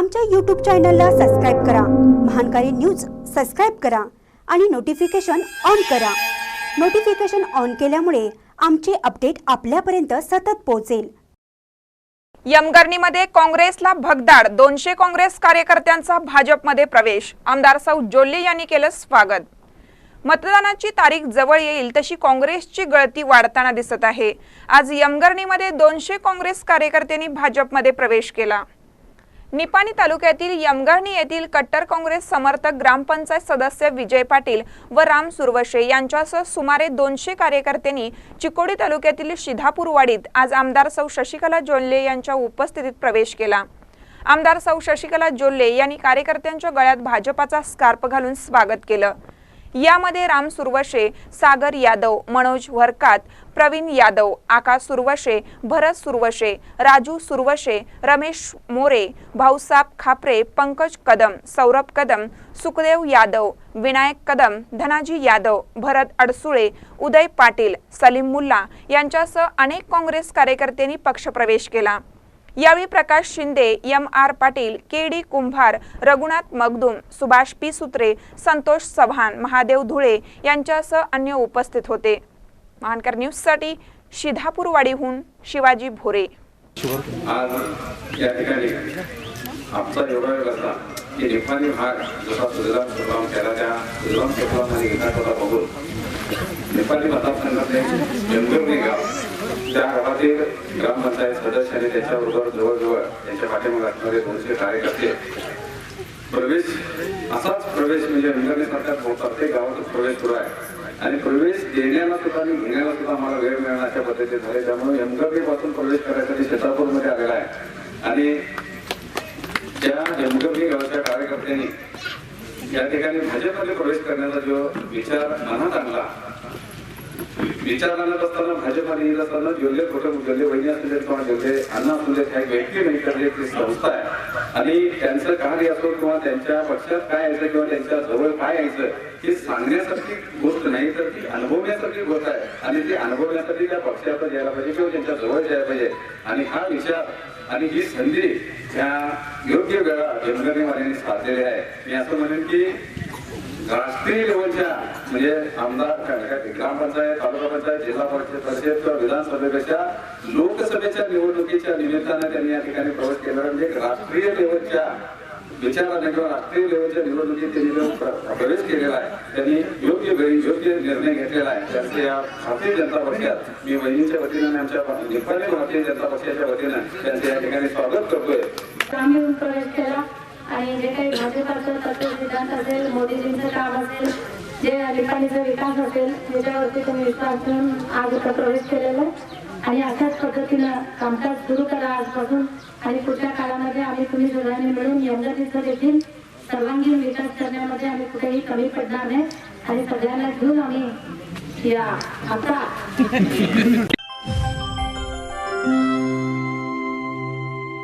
आमच्या यूट्यूब चॅनलला सबस्क्राईब करा. महानकारी न्यूज सबस्क्राईब करा आणि नोटिफिकेशन ऑन करा. नोटिफिकेशन ऑन केल्यामुळे आमचे अपडेट आपल्यापर्यंत सतत पोहोचेल. यमगर्णीमध्ये काँग्रेसला भगदाड. दोनशे काँग्रेस कार्यकर्त्यांचा भाजपमध्ये प्रवेश. आमदार सौ जोल्ले यांनी केलं स्वागत. मतदानाची तारीख जवळ येईल तशी काँग्रेसची गळती वाढताना दिसत आहे. आज यमगर्णीमध्ये दोनशे काँग्रेस कार्यकर्त्यांनी भाजपमध्ये प्रवेश केला. निपाणी तालुक्यातील यमगर्णी येथील कट्टर काँग्रेस समर्थक ग्रामपंचायत सदस्य विजय पाटील व राम सुरवशे यांच्यासह सुमारे दोनशे कार्यकर्त्यांनी चिकोडी तालुक्यातील शिधापूरवाडीत आज आमदार सौ शशिकला जोल्ले यांच्या उपस्थितीत प्रवेश केला. आमदार सौ शशिकला जोल्ले यांनी कार्यकर्त्यांच्या गळ्यात भाजपाचा स्कार्प घालून स्वागत केलं. यामध्ये राम सुरवशे सागर यादव मनोज वरकात प्रवीण यादव आकाश सुरवशे भरत सुरवशे राजू सुरवशे रमेश मोरे भाऊसाब खापरे पंकज कदम सौरभ कदम सुखदेव यादव विनायक कदम धनाजी यादव भरत अडसुळे उदय पाटील सलीम मुल्ला यांच्यासह अनेक काँग्रेस कार्यकर्त्यांनी पक्षप्रवेश केला. यावेळी Prakash Shinde M R Patil K D Kumbhar Raghunath Magdum Subhash P Sutre Santosh Chavan Mahadev Dhule यांच्यासह अन्य उपस्थित होते. महानकर न्यूजसाठी शिधापूरवाडीहून शिवाजी भोरे. आज या ठिकाणी आमचा योगायोग असा की निपाणी भाग जसा सुजलाम सुफलाम केला त्या सुजलाम सुफलाम आणि विकास होता बघून निपाणी मतदारसंघातले जंगलने गाव त्या गावातील ग्रामपंचायत सदस्य आणि त्याच्याबरोबर जवळजवळ त्यांच्या पाठीमागे असणारे दोनशे कार्यकर्ते प्रवेश असाच प्रवेश म्हणजे इंग्रजीसारखा प्रत्येक गावातच प्रवेश सुरू आहे. आणि प्रवेश देण्याला सुद्धा आणि घेण्याला सुद्धा आम्हाला वेळ मिळणं अशा पद्धतीने झाले त्यामुळे यमगर्णी पासून प्रवेश करायसाठी शेतापूरमध्ये आलेला आहे. आणि त्या यमगर्णी गावाच्या कार्यकर्त्यांनी या ठिकाणी भाजपमध्ये प्रवेश करण्याचा जो विचार मनात आणला विचार आणत असताना भाजपाने येत असताना जोल्ले कुटुंब जोल्ले वहिनी असू देत किंवा जोल्ले अण्णा असू देत ह्या व्यक्ती नाही तर ती संस्था आहे. आणि त्यांचं कार्य असो किंवा त्यांच्या पक्षात काय यायचं किंवा त्यांच्या जवळ काय यायचं हे सांगण्यासारखी गोष्ट नाही तर ती अनुभवण्यासारखी गोष्ट आहे. आणि ती अनुभवण्यासाठी त्या पक्षात यायला पाहिजे किंवा त्यांच्या जवळ यायला पाहिजे. आणि हा विचार आणि ही संधी ह्या योग्य वेळा जनगणनेवाल्यांनी साधलेली आहे. मी असं म्हणेन की राष्ट्रीय लेवलच्या म्हणजे आमदार ग्रामपंचायत तालुका पंचायत जिल्हा परिषद परिषद किंवा विधानसभेपेक्षा लोकसभेच्या निवडणुकीच्या निमित्तानं त्यांनी या ठिकाणी प्रवेश केला म्हणजे राष्ट्रीय लेवलच्या विचाराने किंवा राष्ट्रीय लेवलच्या निवडणुकीत त्यांनी जो प्रवेश केलेला आहे त्यांनी योग्य वेळी योग्य निर्णय घेतलेला आहे. त्यांचे या भारतीय जनता पक्षात मी बहिणीच्या वतीनं आणि आमच्या निपाणी भारतीय जनता पक्षाच्या वतीनं त्यांचे या ठिकाणी स्वागत करतोय. प्रवेश केला. आणि जे काही भाजपाचं तसेच विधान असेल मोदीजींचं काम असेल जे निपाणीचा विकास असेल त्याच्यावरती तुम्ही विश्वासून आज इथं प्रवेश केलेला आणि अशाच पद्धतीनं कामकाज सुरू करा आजपासून. आणि पुढच्या काळामध्ये आम्ही तुम्ही सगळ्यांनी मिळून यंदाचा देखील सर्वांगीण विकास करण्यामध्ये आम्ही कुठेही कमी पडणार नाही. आणि सगळ्यांना घेऊन आम्ही या आता